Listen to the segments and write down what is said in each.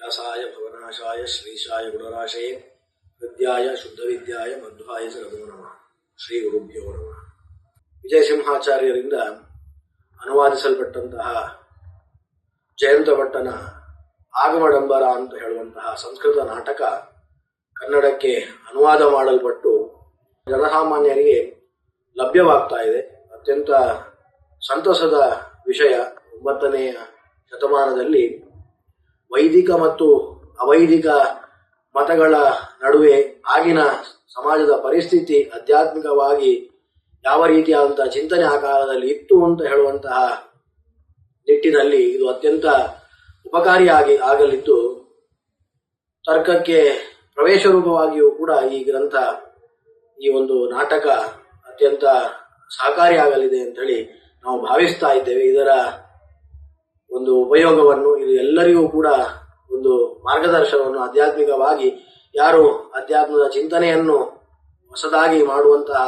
ವ್ಯಾಸಾಯ ಭವನಾಶಾಯ, ಶ್ರೀಶಾಯ, ಗುಣರಾಶಯೇ, ವಿದ್ಯಾಯ, ಶುದ್ಧವಿದ್ಯಾಯ ಮಧ್ವಾಯ ಚ ನಮೋ ನಮಃ. ಶ್ರೀ ಗುರುಭ್ಯೋ ನಮಃ. ವಿಜಯಸಿಂಹಾಚಾರ್ಯರಿಂದ ಅನುವಾದಿಸಲ್ಪಟ್ಟಂತಹ ಜಯಂತ ಭಟ್ಟನ ಆಗಮಡಂಬರ ಅಂತ ಹೇಳುವಂತಹ ಸಂಸ್ಕೃತ ನಾಟಕ ಕನ್ನಡಕ್ಕೆ ಅನುವಾದ ಮಾಡಲ್ಪಟ್ಟು ಜನಸಾಮಾನ್ಯರಿಗೆ ಲಭ್ಯವಾಗ್ತಾ ಇದೆ. ಅತ್ಯಂತ ಸಂತಸದ ವಿಷಯ ಒಂಬತ್ತನೆಯ ಶತಮಾನದಲ್ಲಿ ವೈದಿಕ ಮತ್ತು ಅವೈದಿಕ ಮತಗಳ ನಡುವೆ ಆಗಿನ ಸಮಾಜದ ಪರಿಸ್ಥಿತಿ ಆಧ್ಯಾತ್ಮಿಕವಾಗಿ ಯಾವ ರೀತಿಯಾದಂತಹ ಚಿಂತನೆ ಆ ಕಾಲದಲ್ಲಿ ಇತ್ತು ಅಂತ ಹೇಳುವಂತಹ ನಿಟ್ಟಿನಲ್ಲಿ ಇದು ಅತ್ಯಂತ ಉಪಕಾರಿಯಾಗಿ ಆಗಲಿದ್ದು, ತರ್ಕಕ್ಕೆ ಪ್ರವೇಶ ರೂಪವಾಗಿಯೂ ಕೂಡ ಈ ಗ್ರಂಥ, ಈ ಒಂದು ನಾಟಕ ಅತ್ಯಂತ ಸಹಕಾರಿಯಾಗಲಿದೆ ಅಂತ ಹೇಳಿ ನಾವು ಭಾವಿಸ್ತಾ ಇದ್ದೇವೆ. ಇದರ ಒಂದು ಉಪಯೋಗವನ್ನು ಇದು ಎಲ್ಲರಿಗೂ ಕೂಡ ಒಂದು ಮಾರ್ಗದರ್ಶನವನ್ನು ಆಧ್ಯಾತ್ಮಿಕವಾಗಿ ಯಾರು ಅಧ್ಯಾತ್ಮದ ಚಿಂತನೆಯನ್ನು ಹೊಸದಾಗಿ ಮಾಡುವಂತಹ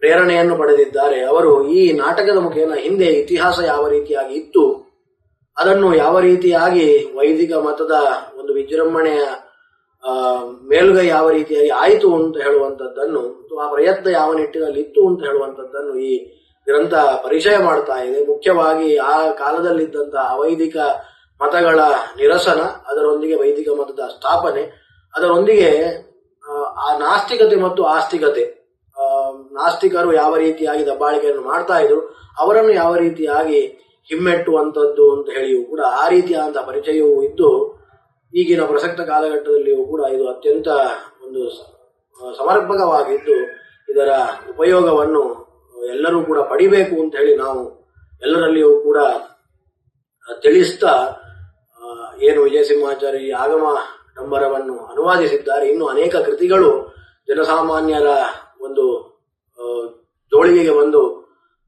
ಪ್ರೇರಣೆಯನ್ನು ಪಡೆದಿದ್ದಾರೆ. ಅವರು ಈ ನಾಟಕದ ಮುಖೇನ ಹಿಂದೆ ಇತಿಹಾಸ ಯಾವ ರೀತಿಯಾಗಿ ಇತ್ತು, ಅದನ್ನು ಯಾವ ರೀತಿಯಾಗಿ ವೈದಿಕ ಮತದ ಒಂದು ವಿಜೃಂಭಣೆಯ ಮೇಲುಗೈ ಯಾವ ರೀತಿಯಾಗಿ ಆಯಿತು ಅಂತ ಹೇಳುವಂಥದ್ದನ್ನು ಆ ಪ್ರಯತ್ನ ಯಾವ ನಿಟ್ಟಿನಲ್ಲಿ ಇತ್ತು ಅಂತ ಹೇಳುವಂಥದ್ದನ್ನು ಈ ಗ್ರಂಥ ಪರಿಚಯ ಮಾಡ್ತಾ ಇದೆ. ಮುಖ್ಯವಾಗಿ ಆ ಕಾಲದಲ್ಲಿದ್ದಂತಹ ಅವೈದಿಕ ಮತಗಳ ನಿರಸನ ಅದರೊಂದಿಗೆ ವೈದಿಕ ಮತದ ಸ್ಥಾಪನೆ ಅದರೊಂದಿಗೆ ಆ, ನಾಸ್ತಿಕತೆ ಮತ್ತು ಆಸ್ತಿಕತೆ. ನಾಸ್ತಿಕರು ಯಾವ ರೀತಿಯಾಗಿ ದಬ್ಬಾಳಿಕೆಯನ್ನು ಮಾಡ್ತಾ ಇದ್ರು ಅವರನ್ನು ಯಾವ ರೀತಿಯಾಗಿ ಹಿಮ್ಮೆಟ್ಟುವಂಥದ್ದು ಅಂತ ಹೇಳಿಯೂ ಕೂಡ ಆ ರೀತಿಯಾದಂತಹ ಪರಿಚಯವೂ ಇದ್ದು ಈಗಿನ ಪ್ರಸಕ್ತ ಕಾಲಘಟ್ಟದಲ್ಲಿಯೂ ಕೂಡ ಇದು ಅತ್ಯಂತ ಒಂದು ಸಮರ್ಪಕವಾಗಿದ್ದು ಇದರ ಉಪಯೋಗವನ್ನು ಎಲ್ಲರೂ ಕೂಡ ಪಡಿಬೇಕು ಅಂತ ಹೇಳಿ ನಾವು ಎಲ್ಲರಲ್ಲಿಯೂ ಕೂಡ ತಿಳಿಸ್ತಾ ಏನು ವಿಜಯಸಿಂಹಾಚಾರ್ಯ ಈ ಆಗಮ ಡಂಬರವನ್ನು ಅನುವಾದಿಸಿದ್ದಾರೆ. ಇನ್ನು ಅನೇಕ ಕೃತಿಗಳು ಜನಸಾಮಾನ್ಯರ ಒಂದು ದೋಳಿಗೆಗೆ ಬಂದು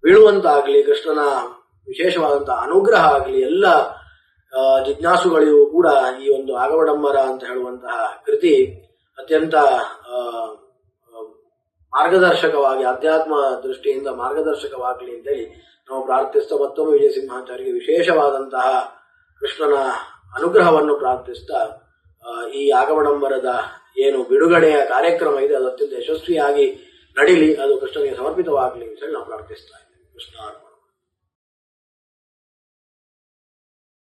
ಬೀಳುವಂತಾಗಲಿ, ಕೃಷ್ಣನ ವಿಶೇಷವಾದಂತಹ ಅನುಗ್ರಹ ಆಗಲಿ, ಎಲ್ಲ ಜಿಜ್ಞಾಸುಗಳಿಗೂ ಕೂಡ ಈ ಒಂದು ಆಗಮಡಂಬರ ಅಂತ ಹೇಳುವಂತಹ ಕೃತಿ ಅತ್ಯಂತ ಮಾರ್ಗದರ್ಶಕವಾಗಿ ಅಧ್ಯಾತ್ಮ ದೃಷ್ಟಿಯಿಂದ ಮಾರ್ಗದರ್ಶಕವಾಗಲಿ ಅಂತೇಳಿ ನಾವು ಪ್ರಾರ್ಥಿಸ್ತಾ ಮತ್ತೊಮ್ಮೆ ವಿಜಯ ಸಿಂಹಾಚಾರ್ಯ ವಿಶೇಷವಾದಂತಹ ಕೃಷ್ಣನ ಅನುಗ್ರಹವನ್ನು ಪ್ರಾರ್ಥಿಸ್ತಾ ಈ ಆಗಮಡಂಬರದ ಏನು ಬಿಡುಗಡೆಯ ಕಾರ್ಯಕ್ರಮ ಇದೆ, ಅದು ಅತ್ಯಂತ ಯಶಸ್ವಿಯಾಗಿ ನಡೀಲಿ, ಅದು ಕೃಷ್ಣನಿಗೆ ಸಮರ್ಪಿತವಾಗಲಿ ಅಂತ ಹೇಳಿ ನಾವು ಪ್ರಾರ್ಥಿಸ್ತಾ ಇದ್ದೇವೆ. ಕೃಷ್ಣ